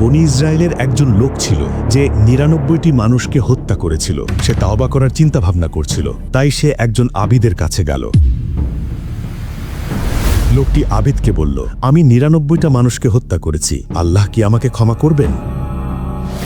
বনি ইসরায়েলের একজন লোক ছিল যে নিরানব্বইটি মানুষকে হত্যা করেছিল। সে তাওবা করার চিন্তা ভাবনা করছিল। তাই সে একজন আবিদের কাছে গেল। লোকটি আবেদকে বলল, আমি নিরানব্বইটা মানুষকে হত্যা করেছি। আল্লাহ কি আমাকে ক্ষমা করবেন?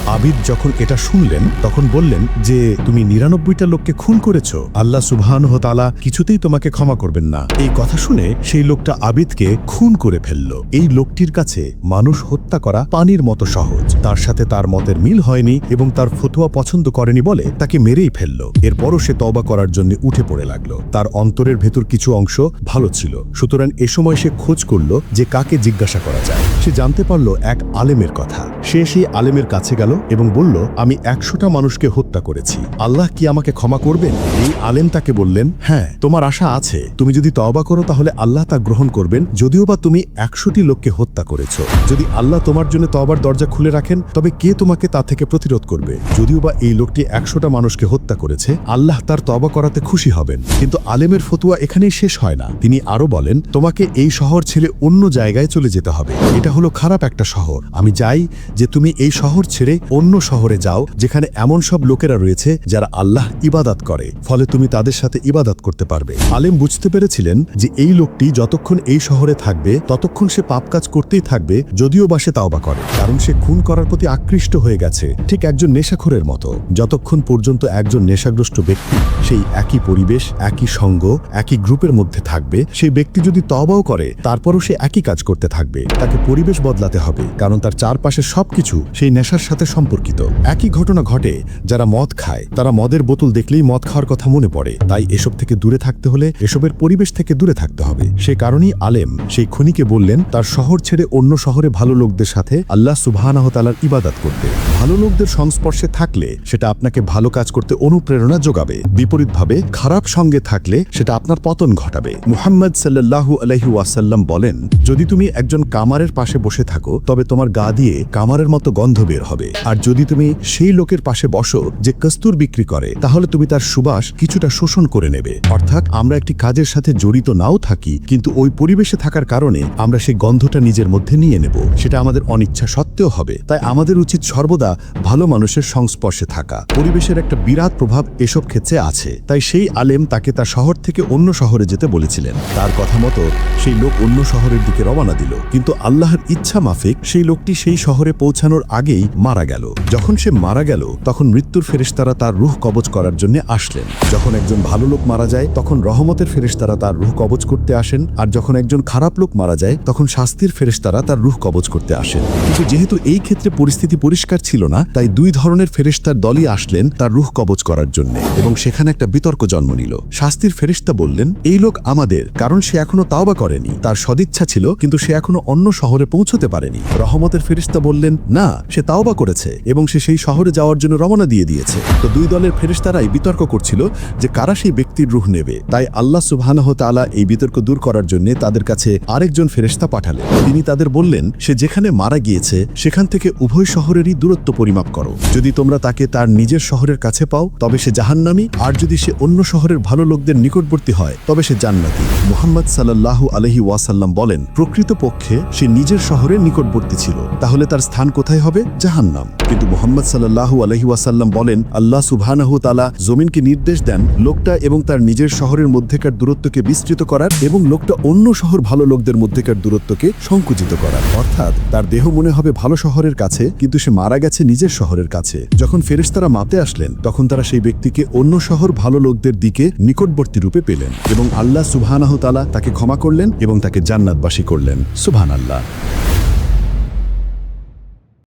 আবিদ যখন এটা শুনলেন, তখন বললেন যে, তুমি নিরানব্বইটা লোককে খুন করেছ। আল্লাহ সুবহানহ তালা কিছুতেই তোমাকে ক্ষমা করবেন না। এই কথা শুনে সেই লোকটা আবিদকে খুন করে ফেলল। এই লোকটির কাছে মানুষ হত্যা করা পানির মতো সহজ। তার সাথে তার মতের মিল হয়নি এবং তার ফতুয়া পছন্দ করেনি বলে তাকে মেরেই ফেলল। এরপরও সে তবা করার জন্য উঠে পড়ে লাগল। তার অন্তরের ভেতর কিছু অংশ ভালো ছিল। সুতরাং এ সময় সে খোঁজ করল যে কাকে জিজ্ঞাসা করা যায়। সে জানতে পারল এক আলেমের কথা। সে সেই আলেমের কাছে গেল এবং বলল, আমি একশোটা মানুষকে হত্যা করেছি। আল্লাহ কি আমাকে ক্ষমা করবেন? এই আলেম তাকে বললেন হ্যাঁ তোমার আশা আছে। তুমি যদি তওবা করো তাহলে আল্লাহ তা গ্রহণ করবেন। যদিও বা তুমি একশোটি লোককে হত্যা করেছ। যদি আল্লাহ তোমার জন্য তওবার দরজা খুলে রাখেন, তবে কে তোমাকে তা থেকে প্রতিরোধ করবে? যদিও বা এই লোকটি একশোটা মানুষকে হত্যা করেছে, আল্লাহ তার তবা করাতে খুশি হবেন। কিন্তু আলেমের ফতুয়া এখানেই শেষ হয় না। তিনি আরও বলেন, তোমাকে এই শহর ছেড়ে অন্য জায়গায় চলে যেতে হবে। এটা হলো খারাপ একটা শহর। আমি চাই যে তুমি এই শহর ছেড়ে অন্য শহরে যাও, যেখানে এমন সব লোকেরা রয়েছে যারা আল্লাহ ইবাদাত করে, ফলে তুমি তাদের সাথে ইবাদাত করতে পারবে। আলেম বুঝতে পেরেছিলেন যে এই লোকটি যতক্ষণ এই শহরে থাকবে, ততক্ষণ সে পাপ কাজ করতেই থাকবে, যদিও বা সে তাওবা করে, কারণ সে খুন করার প্রতি আকৃষ্ট হয়ে গেছে, ঠিক একজন নেশাখোরের মতো। যতক্ষণ পর্যন্ত একজন নেশাগ্রস্ত ব্যক্তি সেই একই পরিবেশ, একই সঙ্গ, একই গ্রুপের মধ্যে থাকবে, সেই ব্যক্তি যদি তবাও করে, তারপরও সে একই কাজ করতে থাকবে। তাকে পরিবেশ বদলাতে হবে, কারণ তার চারপাশে সবকিছু সেই নেশার সাথে সম্পর্কিত। একই ঘটনা ঘটে, যারা মদ খায়। তারা মদের বোতল দেখলেই মদ খাওয়ার কথা মনে পড়ে। তাই এসব থেকে দূরে থাকতে হলে এসবের পরিবেশ থেকে দূরে থাকতে হবে। সে কারণেই আলেম, সেই খনিকে বললেন, তার শহর ছেড়ে অন্য শহরে ভালো লোকদের সাথে আল্লাহ সুবহানাহ তালার ইবাদাত করতে। ভালো লোকদের সংস্পর্শে থাকলে সেটা আপনাকে ভালো কাজ করতে অনুপ্রেরণা যোগাবে। বিপরীতভাবে, খারাপ সঙ্গে থাকলে সেটা আপনার পতন ঘটাবে। মুহাম্মদ সাল্লাল্লাহু আলহি ওয়াসাল্লাম বলেন, যদি তুমি একজন কামারের পাশে বসে থাকো, তবে তোমার গা দিয়ে কামারের মতো গন্ধ বের হবে। আর যদি তুমি সেই লোকের পাশে বসো যে কস্তুর বিক্রি করে, তাহলে তুমি তার সুবাস কিছুটা শোষণ করে নেবে। অর্থাৎ আমরা একটি কাজের সাথে জড়িত নাও থাকি, কিন্তু ওই পরিবেশে থাকার কারণে আমরা সেই গন্ধটা নিজের মধ্যে নিয়ে নেব। সেটা আমাদের অনিচ্ছা সত্ত্বেও হবে। তাই আমাদের উচিত সর্বদা ভালো মানুষের সংস্পর্শে থাকা। পরিবেশের একটা বিরাট প্রভাব এসব ক্ষেত্রে আছে। তাই সেই আলেম তাকে তার শহর থেকে অন্য শহরে যেতে বলেছিলেন। তার কথা মতো সেই লোক অন্য শহরের দিকে রওনা দিল। কিন্তু আল্লাহর ইচ্ছা মাফিক সেই লোকটি সেই শহরে পৌঁছানোর আগেই মারা গেল। যখন সে মারা গেল, তখন মৃত্যুর ফেরেশতারা তার রুহ কবজ করার জন্য আসলেন। যখন একজন ভালো লোক মারা যায়, তখন রহমতের ফেরেশতারা তার রুহ কবজ করতে আসেন। আর যখন একজন খারাপ লোক মারা যায়, তখন শাস্তির ফেরেশতারা তার রুহ কবজ করতে আসেন। কিন্তু যেহেতু এই ক্ষেত্রে পরিস্থিতি পরিষ্কার ছিল না, তাই দুই ধরনের ফেরেশতার দলই আসলেন তার রুহ কবজ করার জন্য। এবং সেখানে একটা বিতর্ক জন্ম নিল। শাস্তির ফেরেশতা বললেন, এই লোক আমাদের, কারণ সে এখনও তাওবা করেনি। তার সদিচ্ছা ছিল, কিন্তু সে এখনও অন্য শহরে পৌঁছতে পারেনি। রহমতের ফেরিস্তা বললেন, না, সে তাওবা করেছে এবং সে সেই শহরে যাওয়ার জন্য রওনা দিয়ে দিয়েছে। তো দুই দলের ফেরিস্তারাই বিতর্ক করছিল যে কারা সেই ব্যক্তির রুহ নেবে। তাই আল্লাহ সুবহানাহ তাআলা এই বিতর্ক দূর করার জন্য তাদের কাছে আরেকজন ফেরেশতা পাঠালেন। তিনি তাদের বললেন, সে যেখানে মারা গিয়েছে, সেখান থেকে উভয় শহরেরই দূরত্ব পরিমাপ করো। যদি তোমরা তাকে তার নিজের শহরের কাছে পাও, তবে সে জাহান্নামী। আর যদি সে অন্য শহরের ভালো লোকদের নিকটবর্তী হয়, তবে সে জান্নাতি। মোহাম্মদ সাল্লাল্লাহু আলহি ওয়াসাল্লাম বলেন, প্রকৃতপক্ষে সে নিজের শহরের নিকটবর্তী ছিল। তাহলে তার স্থান কোথায় হবে? জাহান্নাম। কিন্তু মোহাম্মদ সাল্লাল্লাহু আলহি ওয়াসাল্লাম বলেন, আল্লাহ সুবহানাহু তালা জমিনকে নির্দেশ দেন লোকটা এবং তার নিজের শহরের মধ্যেকার দূরত্বকে বিস্তৃত করার এবং লোকটা অন্য শহর ভালো লোকদের মধ্যেকার দূরত্বকে সংকুচিত করার। অর্থাৎ, তার দেহ মনে হবে ভালো শহরের কাছে, কিন্তু সে মারা গেছে নিজের শহরের কাছে। যখন ফেরেশতারা মাতে আসলেন, তখন তারা সেই ব্যক্তিকে অন্য শহর ভালো লোকদের দিকে নিকটবর্তী রূপে পেলেন এবং আল্লাহ সুবহানাহু তালা তাকে ক্ষমা করলেন এবং তাকে জান্নাতবাসী করলেন। সুবহান আল্লাহ